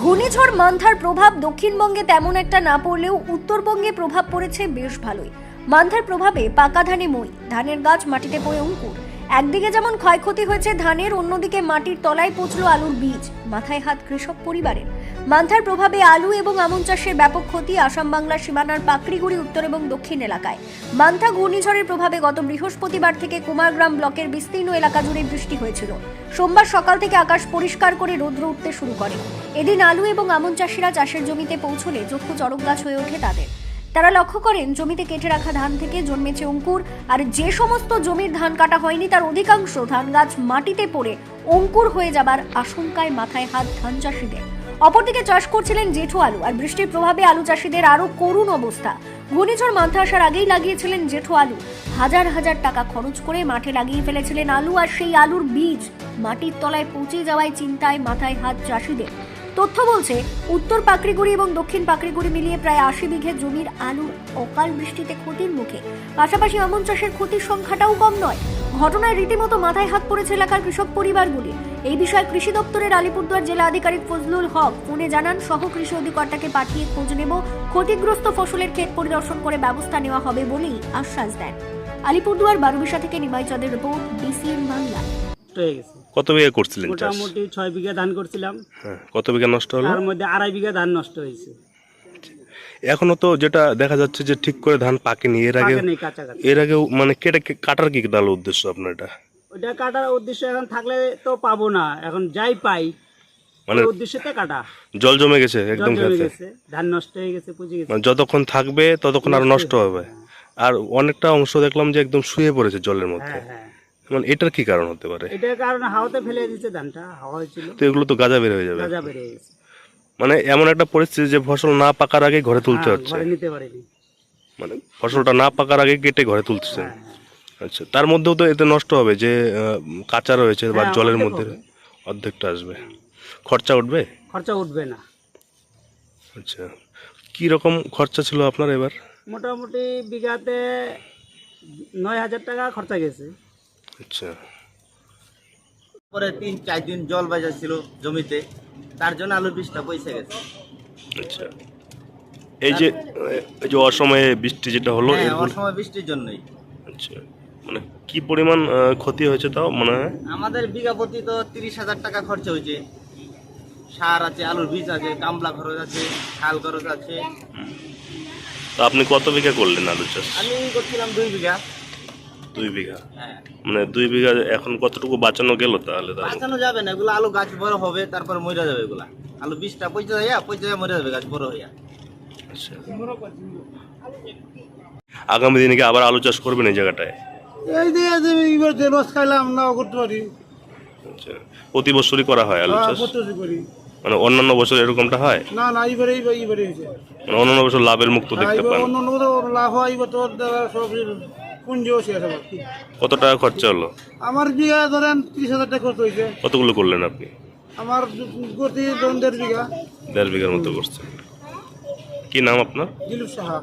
ঘূর্ণিঝড় মান্থার প্রভাব দক্ষিণবঙ্গে তেমন একটা না পড়লেও উত্তরবঙ্গে প্রভাব পড়েছে বেশ ভালোই। মান্থার প্রভাবে পাকা ধানে মই, ধানের গাছ মাটিতে পড়ে অঙ্কুর। একদিকে যেমন ক্ষয়ক্ষতি হয়েছে ধানের, অন্যদিকে মাটির তলায় পচল আলুর বীজ। মাথায় হাত কৃষক পরিবারের। মান্থার প্রভাবে আলু এবং আমন চাষের ব্যাপক ক্ষতি আসাম বাংলার সীমানার পাকড়িগুড়ি উত্তর এবং দক্ষিণ এলাকায়। মান্থা ঘূর্ণিঝড়ের প্রভাবে গত বৃহস্পতিবার থেকে কুমারগ্রাম ব্লকের বিস্তীর্ণ এলাকা জুড়ে বৃষ্টি হয়েছিল। সোমবার সকাল থেকে আকাশ পরিষ্কার করে রৌদ্র উঠতে শুরু করে। এদিন আলু এবং আমন চাষিরা চাষের জমিতে পৌঁছলে চক্ষু চড়ক গাছ হয়ে ওঠে তাদের। তারা লক্ষ্য করেন, জমিতে কেটে রাখা ধান থেকে জন্মেছে অঙ্কুর, আর যে সমস্ত জমির ধান কাটা হয়নি, তার অধিকাংশ ধান গাছ মাটিতে পড়ে অঙ্কুর হয়ে যাবার আশঙ্কায় মাথায় হাত ধান চাষিদের। অপরদিকে চাষ করছিলেন জেঠু আলু, আর বৃষ্টির প্রভাবে আলু চাষিদের আরও করুণ অবস্থা। ঘূর্ণিঝড় মাথা আসার আগেই লাগিয়েছিলেন জেঠু আলু। হাজার হাজার টাকা খরচ করে মাঠে লাগিয়ে ফেলেছিলেন আলু, আর সেই আলুর বীজ মাটির তলায় পৌঁছে যাওয়ায় চিন্তায় মাথায় হাত চাষিদের। তথ্য বলছে, উত্তর পাকড়িগুড়ি এবং দক্ষিণ পাকড়িগুড়ি মিলিয়ে প্রায় আশি বিঘে জমির আলু অকাল বৃষ্টিতে ক্ষতির মুখে। পাশাপাশি আমন চাষের ক্ষতির সংখ্যাটাও কম নয়। ঘটনায় রীতিমতো মাথায় হাত পড়েছে এলাকার কৃষক পরিবারগুলি। এই বিষয়ে কৃষি দপ্তরের আলিপুরদুয়ার জেলা আধিকারিক ফজলুল হক ফোনে জানান, সহ কৃষি অধিকর্তাকে পাঠিয়ে খোঁজ নেব, ক্ষতিগ্রস্ত ফসলের ক্ষেত পরিদর্শন করে ব্যবস্থা নেওয়া হবে বলেই আশ্বাস দেন। আলিপুরদুয়ার বারুবিশা থেকে নিমাই চাঁদের রিপোর্ট ডিসিএন বাংলা। কত বিঘা করছিলেন চাষ? মোটামুটি ছয় বিঘা ধান করছিলাম। হ্যাঁ কত বিঘা নষ্ট হলো? তার মধ্যে আড়াই বিঘা ধান নষ্ট হয়েছে। এখনও তো যেটা দেখা যাচ্ছে যে ঠিক করে ধান পাকেনি এর আগে কাছাকাছি এর আগে মানে কেটে কাটার কি তাহলে উদ্দেশ্য আপনার এটা? ওটা কাটার উদ্দেশ্য এখন থাকলে তো পাবো না। এখন যাই পাই মানে ওই উদ্দেশ্যতে কাটা। জল জমে গেছে জল একদম জমে খেতে। গেছে ধান নষ্ট হয়ে গেছে পুজে গেছে। মানে যতক্ষণ থাকবে ততক্ষণ আর নষ্ট হবে। আর অনেকটা অংশ দেখলাম যে একদম শুয়ে পড়েছে জলের মধ্যে। হ্যাঁ হ্যাঁ। মানে এটার কি কারণ হতে পারে? এটার কারণে হাওয়াতে ফেলে দিচ্ছে ধানটা হাওয়া হয়েছিল। তো এগুলো তো গাজা বের হয়ে যাবে। গাজা বেড়ে গেছে। মানে এমন একটা পরিস্থিতি যে ফসল না পাকার আগে ঘরে তুলতে হ্যাঁ, হচ্ছে। ঘরে নিতে পারিনি। মানে ফসলটা না পাকার আগে কেটে ঘরে তুলতেছেন হ্যাঁ, আচ্ছা তার মধ্যেও তো এতে নষ্ট হবে যে কাঁচা রয়েছে বা হ্যাঁ, জলের মধ্যে। অর্ধেকটা আসবে। খরচা উঠবে? খরচা উঠবে না। আচ্ছা কি রকম খরচা ছিল আপনার এবার? মোটামুটি বিঘাতে নয় হাজার টাকা খরচা গেছে। আচ্ছা। পরে তিন চার দিন জল বাজা ছিল জমিতে তার জন্য আলুর বীজটা পয়সা গেছে। আচ্ছা। এই যে এই যে অসময়ে বৃষ্টি যেটা হলো হ্যাঁ এর ফলে- অসময় বৃষ্টির জন্যই। আচ্ছা। মানে কি পরিমাণ আহ, ক্ষতি হয়েছে তাও মনে হয়? আমাদের বিঘা প্রতি তো তিরিশ হাজার টাকা খরচা হয়েছে। সার আছে আলুর বীজ আছে কামলা খরচ আছে খাল খরচ আছে। তো আপনি কত বিঘা করলেন আলু চাষ? আমি করছিলাম দুই বিঘা। দুই বিঘা। হ্যাঁ। মানে দুই বিঘা এখন কতটুকু বাঁচানো গেল তাহলে তাহলে? বাঁচানো যাবে না এগুলো আলু গাছ বড় হবে তারপর মরে যাবে এগুলা। আলু বীজটা মরে যাবে গাছ বড় হইয়া। আচ্ছা। আগামী দিনে কি আবার আলু চাষ করবেন এই জায়গাটায়? এই দিয়ে যে এবার যে রস খাইলাম নাও করতে পারি। আচ্ছা। প্রতি বছরই করা হয় আলু হ্যাঁ, চাষ? মানে অন্যান্য বছর এরকমটা হয়? না না এইবারে এইবার এইবারে হয়েছে। মানে অন্যান্য বছর লাভের মুক্ত হ্যাঁ, দেখতে পান। অন্য অন্য কোথাও লাভ হয় এইবার তোর সব পুঞ্জিও শেষ কত টাকা খরচা হলো? আমার বিঘা ধরেন ত্রিশ হাজার টাকা খরচ হয়েছে। কতগুলো করলেন আপনি? আমার গতি ধরেন দেড় বিঘা। দেড় বিঘার মতো করছেন। কি নাম আপনার? দিলীপ সাহা।